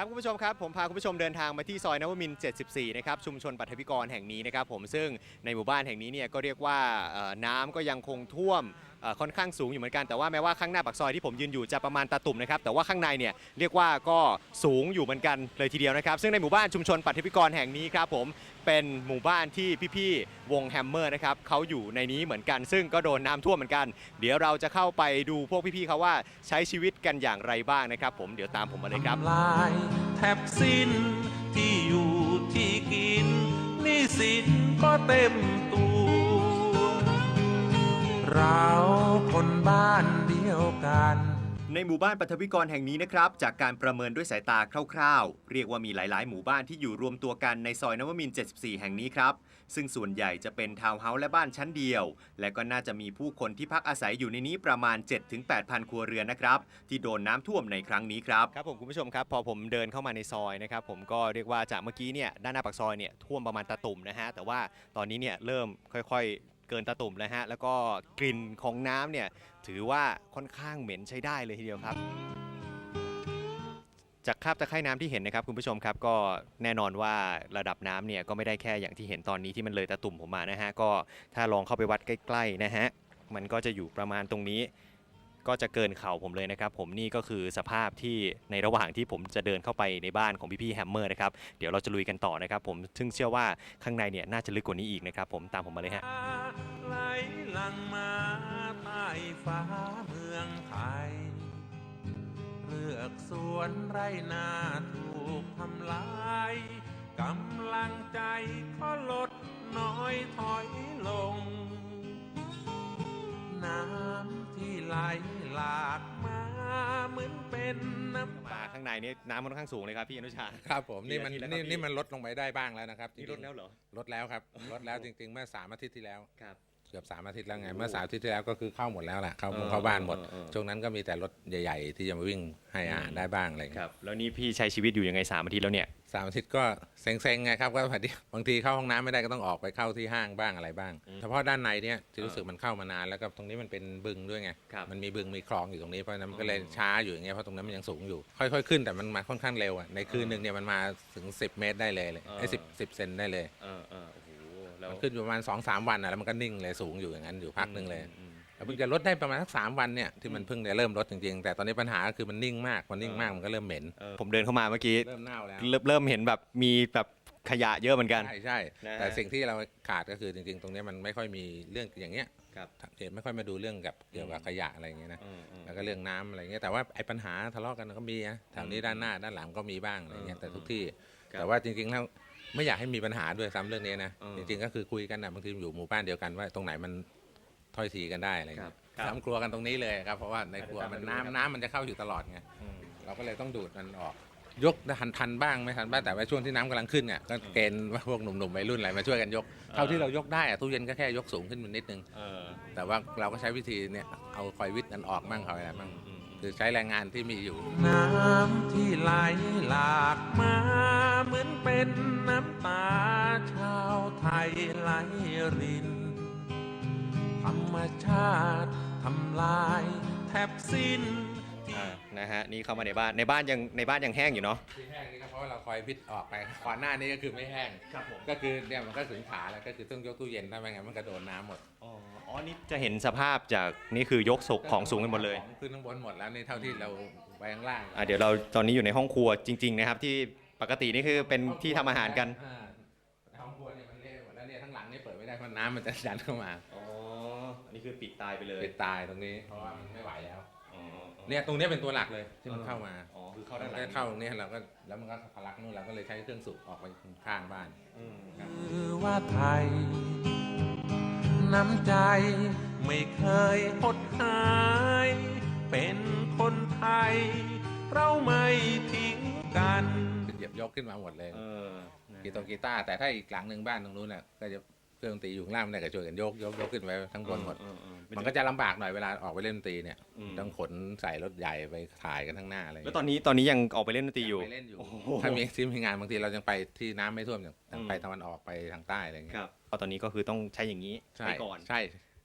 ครับคุณผู้ชมครับผมพาคุณผู้ชมเดินทางมาที่ซอยนวมินทร์74 นะครับชุมชนปัทภิกรแห่งนี้นะครับผมซึ่งในหมู่บ้านแห่งนี้เนี่ยก็เรียกว่าเอ่อน้ำก็ยังคงท่วมค่อนข้างสูงอยู่เหมือนกันแต่ว่าแม้ว่าข้างหน้าปากซอยที่ผมยืนอยู่จะประมาณตาตุ่มนะครับแต่ว่าข้างในเนี่ยเรียกว่าก็สูงอยู่เหมือนกันเลยทีเดียวนะครับ ซึ่งในหมู่บ้านชุมชนปัทวิกรแห่งนี้ครับผมเป็นหมู่บ้านที่พี่ๆวงแฮมเมอร์นะครับเขาอยู่ในนี้เหมือนกัน ซึ่งก็โดนน้ำท่วมเหมือนกัน เดี๋ยวเราจะเข้าไปดูพวกพี่ๆเขาว่าใช้ชีวิตกันอย่างไรบ้างนะครับ ผมเดี๋ยวตามผมมาเลยครับลายแทบสิ้นที่อยู่ที่กินนี่สินก็เต็ม คนบ้านเดียวกัน ในหมู่บ้านปัทวิกรแห่งนี้นะครับ จากการประเมินด้วยสายตาคร่าวๆ เรียกว่ามีหลายๆ หมู่บ้านที่อยู่รวมตัวกันในซอยนวมินทร์74 แห่งนี้ครับ ซึ่งส่วนใหญ่จะเป็นทาวน์เฮาส์และบ้านชั้นเดียว และก็น่าจะมีผู้คนที่พักอาศัยอยู่ในนี้ประมาณ 7-8,000 ครัวเรือนนะครับที่โดนน้ำท่วมในครั้งนี้ครับ ครับผมคุณผู้ชมครับพอผมเดินเข้ามาในซอยนะครับผมก็เรียกว่าจากเมื่อกี้เนี่ยด้านหน้าปากซอยเนี่ยท่วมประมาณตาตุ่มนะฮะแต่ว่าตอนนี้เนี่ยเริ่มค่อยๆ เกินตะตุ่มแล้วฮะ แล้วก็กลิ่นของน้ำเนี่ย ถือว่าค่อนข้างเหม็นใช้ได้เลยทีเดียวครับ จากคราบตะไคร่น้ำที่เห็นนะครับคุณผู้ชมครับก็แน่นอนว่าระดับน้ำเนี่ยก็ไม่ได้แค่อย่างที่เห็นตอนนี้ที่มันเลยตะตุ่มผมมานะฮะก็ถ้าลองเข้าไปวัดใกล้ๆนะฮะมันก็จะอยู่ประมาณตรงนี้ ก็จะเกินเข่าผมเลยนะครับ ผมนี่ก็คือสภาพที่ในระหว่างที่ผมจะเดินเข้าไปในบ้านของพี่ๆแฮมเมอร์นะครับ เดี๋ยวเราจะลุยกันต่อนะครับ ผมซึ่งเชื่อว่าข้างในเนี่ยน่าจะลึกกว่านี้อีกนะครับ ผมตามผมมาเลยฮะไหลหลังมาใต้ฟ้าเมืองไทยเลือกสวนไรนาถูกทำลายกำลังใจก็ลดน้อยถอยลง น้ำที่ ไหลหลากมาเหมือนเป็นน้ำมาข้างในนี่น้ำค่อนข้างสูงเลยครับพี่อนุชา ครับผมนี่มันกี่นาทีแล้วครับนี่พี่นี่มันลดลงไปได้บ้างแล้วนะครับนี่จลริดงๆแล้วเหรอ ลดแล้วครับลดแล้วจริง ๆ เมื่อสามอาทิตย์ที่แล้ว ครับ เกือบสามอาทิตย์แล้วไง เมื่อสามอาทิตย์ที่แล้วก็คือเข้าหมดแล้วแหละเข้าเออเข้าบ้านหมดเออเออช่วงนั้นก็มีแต่รถใหญ่ ๆ ที่จะมาวิ่งให้อาหารได้บ้างอะไรคเงี้ยรับแล้วนี่พี่ใช้ชีวิตอยู่ยังไงสามอาทิตย์แล้วเนี่ย สามอาทิตย์ก็เซ็งๆไงครับก็พอดีบางทีเข้าห้องน้ำไม่ได้ก็ต้องออกไปเข้าที่ห้างบ้างอะไรบ้างอืมเฉพาะด้านในเนี่ยที่รู้สึกมันเข้ามานานแล้วก็ตรงนี้มันเป็นบึงด้วยไง ครับมันมีบึงมีคลองอยู่ตรงนี้เพราะฉะนั้นมันก็เลยอืมช้าอยู่อย่างเงี้ยเพราะตรงนั้นมันยังสูงอยู่ ค่อยๆขึ้นแต่มันมาค่อนข้างเร็วอะในคืนหนึ่งเนี่ยมันมาถึง 10 เมตรได้เลยเลยไอ้สิบสิบเซนได้เลย เออเออโอ้โห แล้วมันขึ้นอยู่ประมาณ2อสามวันอะแล้วมันก็นิ่งเลยสูงอยู่อย่างนั้นอยู่พักหนึ่งเลยอืมแล้วเพิ่งจะลดได้ประมาณสักสามวันเนี่ยที่มันเพิ่งจะเริ่มลดจริงๆ แต่ตอนนี้ปัญหาก็คือมันนิ่งมากพอนิ่งมากมันก็เริ่มเหม็นเออผมเดินเข้ามาเมื่อกี้เริ่มเน่าแล้วเริ่มเริ่มเห็นแบบมีแบบขยะเยอะเหมือนกัน ใช่ใช่นะฮะแต่สิ่งที่เราขาดก็คือจริง ๆ ตรงเนี้ยมันไม่ค่อยมีเรื่องอย่างเงี้ยครับเห็นไม่ค่อยมาดูเรื่องกับเกี่ยวกับขยะอะไรอย่างเงี้ยนะอืมอืมแล้วก็เรื่องน้ำอะไรเงี้ยแต่ว่าไอ้ปัญหาทะเลาะกันก็มีนะแถวนี้ด้านหน้าด้านหลังก็มีบ้างอะไรเงี้ยอืมแต่ทุกที่ครับแต่ว่าจริงๆแล้ว ไม่อยากให้มีปัญหาด้วยซ้ำเรื่องนี้นะอืมจริงๆก็คือคุยกันนะบางทีอยู่หมู่บ้านเดียวกันว่าตรงไหนมันถ้อยทีกันได้อะไรครัเงี้บยทำครัวกันตรงนี้เลยครับเพราะว่าในครัวมันอาจจะตามไปดูนะครับน้ำน้ำมันจะเข้าอยู่ตลอดไงอืมเราก็เลยต้องดูดมันออก ยกทันทันบ้างไม่ทันบ้างแต่ว่าช่วงที่น้ำกำลังขึ้นเนี่ยก็เกณฑ์ว่าพวกหนุ่มๆวัยรุ่นอะไรมาช่วยกันยกเท่าที่เรายกได้อะตู้เย็นก็แค่ยกสูงขึ้นมานิดนึง เออแต่ว่าเราก็ใช้วิธีเนี่ยเอาคอยวิทย์กันออกมั่งคอยอะไรมั่งอืมคือใช้แรงงานที่มีอยู่ น้ำที่ไหลหลากมาเหมือนเป็นน้ำตาชาว ไทยไหลริน ธรรมชาติทำลายแทบสิ้นที่อ่านะฮะนี่เข้ามาในบ้านในบ้านยังในบ้านยังแห้งอยู่เนาะ ที่แห้งนี่ก็เพราะว่าเราคอยวิทย์ออกไปก่อนหน้านี้ก็คือไม่แห้งครับผม ก็คือเนี่ยมันก็ถึงขาแล้วก็คือต้องยกตู้เย็นถ้าไม่งั้นมันก็โดนน้ำหมดอ๋ออ๋อนี่จะเห็นสภาพจากนี่คือยกศกของสูงกันหมดเลย ของขึ้นข้างบนหมดแล้วนี่เท่าที่เราไปข้างล่างอะเดี๋ยวเราตอนนี้อยู่ในห้องครัวจริง ๆ นะครับ ที่ปกตินี่คือเป็นที่ทำอาหารกัน อ่า น้ำมันจะดันเข้ามาอ๋อ อันนี้คือปิดตายไปเลยปิดตายตรงนี้ เพราะว่ามันไม่ไหวแล้ว อ๋ออ๋อเนี่ยตรงเนี้ยเป็นตัวหลักเลยที่มันเข้ามาอ๋อ คือเข้าด้านหลัได้งเข้าตรงเนี้ยเราก็แล้วมันก็ทะลักนู่นเราก็เลยใช้เครื่องสูบออกไปข้างบ้าน อืมครับคือว่าไทย น้ำใจไม่เคยหดหาย เป็นคนไทย เราไม่ทิ้งกัน เหยียบยกขึ้นมาหมดเลย เออนะ กีตงกีตาร์แต่ถ้าอีกหลังหนึ่งบ้านตรงนู้นน่ะก็จะ เครื่องดนตรีอยู่ข้างล่างมันก็ช่วยกันยกยกยกขึ้นไปทั้งบนหมดเออเออเออมันก็จะลำบากหน่อยเวลาออกไปเล่นดนตรีเนี่ยอืมต้องขนใส่รถใหญ่ไปถ่ายกันทั้งหน้าอะไรแล้วตอนนี้ตอนนี้ยังออกไปเล่นดนตรีอยู่ไปเล่นอยู่โอ้โหถ้ามีที่มีงานบางทีเรายังไปที่น้ำไม่ท่วมอย่างอืมไปตะวันออกไปทางใต้อะไรเงี้ยครับตอนนี้ก็คือต้องใช้อย่างนี้ใช่ไปก่อนใช่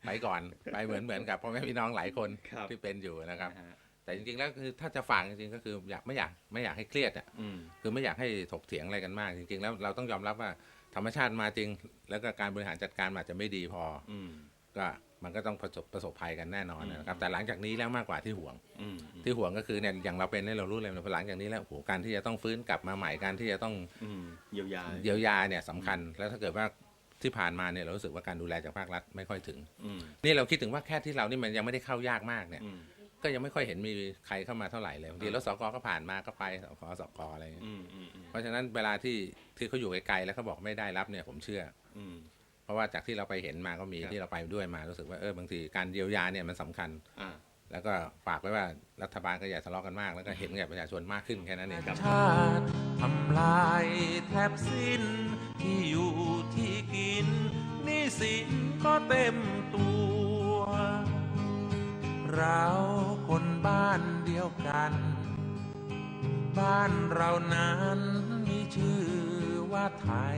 ไปก่อนไปเหมือนเหมือนกับพ่อแม่พี่น้องหลายคนครับที่เป็นอยู่นะครับนะฮะแต่จริงๆแล้วคือถ้าจะฝากจริงๆก็คืออยากไม่อยากไม่อยากให้เครียดอะอืมคือไม่อยากให้ถกเถียงอะไรกันมาก จริง ๆ แล้วเราต้องยอมรับว่า ธรรมชาติมาจริง แล้วก็การบริหารจัดการมันอาจจะไม่ดีพอ อืม ก็มันก็ต้องประสบประสบภัยกันแน่นอนนะครับอืมแต่หลังจากนี้แล้วมากกว่าที่ห่วง อืม ที่ห่วงก็คือเนี่ยอย่างเราเป็นเนี่ยเรารู้เลยว่าหลังจากนี้แล้วโอ้โหการที่จะต้องฟื้นกลับมาใหม่การที่จะต้องอืม เยียวยา เยียวยาเนี่ยสำคัญ แล้วถ้าเกิดว่าที่ผ่านมาเนี่ยเรารู้สึกว่าการดูแลจากภาครัฐไม่ค่อยถึง อืม นี่เราคิดถึงว่าแค่ที่เรานี่มันยังไม่ได้เข้ายากมากเนี่ย อืม ก็ยังไม่ค่อยเห็นมีใครเข้ามาเท่าไหร่เลยบางทีรถสกก็ผ่านมาก็ไปสกสกอะไรอย่างเงี้ย อืมอืมอืม เพราะฉะนั้นเวลาที่ที่เขาอยู่ไกลๆแล้วเขาบอกไม่ได้รับเนี่ยผมเชื่อ อืม เพราะว่าจากที่เราไปเห็นมาก็มีครับ ที่เราไปด้วยมารู้สึกว่าเออบางทีการเยียวยาเนี่ยมันสำคัญ อ่า แล้วก็ฝากไว้ว่ารัฐบาลก็อย่าทะเลาะกันมาก แล้วก็เห็นแก่ประชาชนมากขึ้นแค่นั้นเองครับชาติทำลายแทบสิ้นที่อยู่ที่กินหนี่สินก็เต็มตัว เราคนบ้านเดียวกัน บ้านเรานั้นมีชื่อว่า ไทย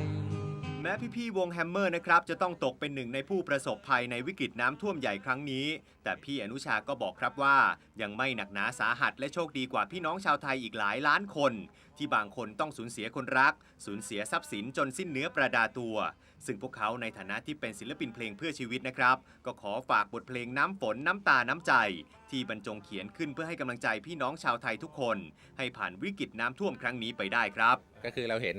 แม้พี่ๆวงแฮมเมอร์นะครับ จะต้องตกเป็นหนึ่งในผู้ประสบภัยในวิกฤตน้ำท่วมใหญ่ครั้งนี้ แต่พี่อนุชาก็บอกครับว่า ยังไม่หนักหนาสาหัสและโชคดีกว่าพี่น้องชาวไทยอีกหลายล้านคน ที่บางคนต้องสูญเสียคนรัก สูญเสียทรัพย์สินจนสิ้นเนื้อประดาตัว ซึ่งพวกเขาในฐานะที่เป็นศิลปินเพลงเพื่อชีวิตนะครับ ก็ขอฝากบทเพลงน้ำฝนน้ำตาน้ำใจ ที่บรรจงเขียนขึ้นเพื่อให้กำลังใจพี่น้องชาวไทยทุกคน ให้ผ่านวิกฤตน้ำท่วมครั้งนี้ไปได้ครับ ก็คือเราเห็น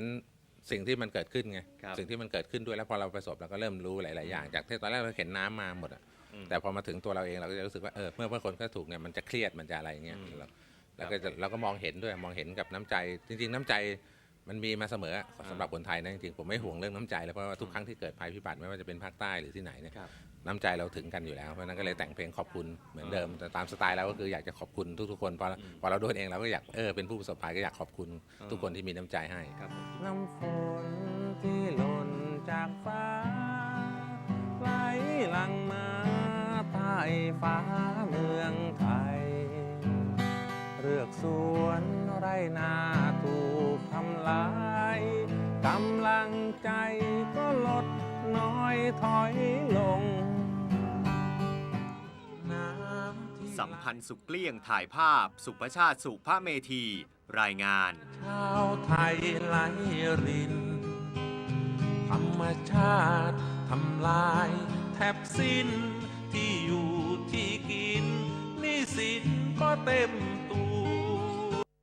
สิ่งที่มันเกิดขึ้นไงครับสิ่งที่มันเกิดขึ้นด้วยแล้วพอเราประสบเราก็เริ่มรู้หลายๆอย่างจากที่ตอนแรกเราเห็นน้ำมาหมดอะอืม แต่พอมาถึงตัวเราเองเราก็จะรู้สึกว่าเออเมื่อเมื่อคนก็ถูกเนี่ยมันจะเครียดมันจะอะไรอย่างเงี้ยอืมเราแล้วก็จะเราก็มองเห็นด้วยมองเห็นกับน้ำใจจริง ๆ น้ำใจ มันมีมาเสมอสำหรับคนไทยนะจริงๆผมไม่ห่วงเรื่องน้ำใจเลยเพราะว่าทุกครั้งที่เกิดภัยพิบัติไม่ว่าจะเป็นภาคใต้หรือที่ไหนเนี่ยครับน้ำใจเราถึงกันอยู่แล้วเพราะฉะนั้นก็เลยแต่งเพลงขอบคุณเหมือนเดิมแต่ตามสไตล์เราก็คืออยากจะขอบคุณทุกๆคนพอพอเราโดนเองเราก็อยากเออเป็นผู้ประสบภัยก็อยากขอบคุณทุกคนที่มีน้ำใจให้ครับผมน้ำฝนที่หล่นจากฟ้าไหลหลังมาใต้ฟ้าเมืองไทยเรือกสวนไรนาถูก ทำลายกำลังใจก็ลดน้อยถอยลง น้ำที่สัมพันธ์สุขเกลี้ยงถ่ายภาพ สุภชาติสุภาเมธี รายงาน ชาวไทยไหลริน ธรรมชาติทำลายแทบสิ้นที่อยู่ที่กินหนี่สินก็เต็ม